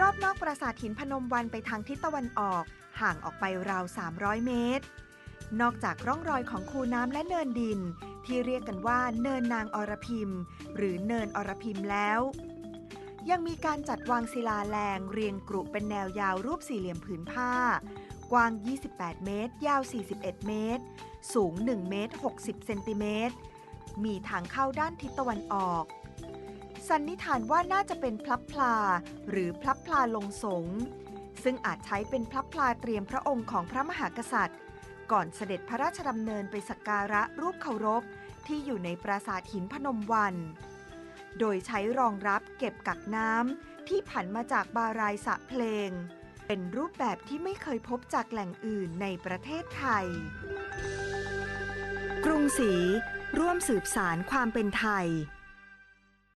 รอบนอกปราสาทหินพนมวันไปทางทิศตะวันออก ห่างออกไปราว 300 เมตร นอกจากร่องรอยของคูน้ำและเนินดิน ที่เรียกกันว่าเนินนางอรพิม หรือเนินอรพิมแล้ว ยังมีการจัดวางศิลาแรงเรียงกรุเป็นแนวยาวรูปสี่เหลี่ยมผืนผ้า กว้าง 28 เมตร ยาว 41 เมตร สูง 1 เมตร 60 เซนติเมตร มีทางเข้าด้านทิศตะวันออก สันนิษฐานว่าน่าจะเป็นพลับพลา หรือพลับพลาลงสงฆ์ซึ่งอาจใช้เป็นพลับพลาเตรียมพระองค์ของพระมหากษัตริย์ ก่อนเสด็จพระราชดำเนินไปสักการะรูปเคารพ ที่อยู่ในปราสาทหินพนมวัน โดยใช้รองรับเก็บกักน้ำที่ผันมาจากบารายสะเพลง เป็นรูปแบบที่ไม่เคยพบจากแหล่งอื่นในประเทศไทย กรุงศรีร่วมสืบสารความเป็นไทย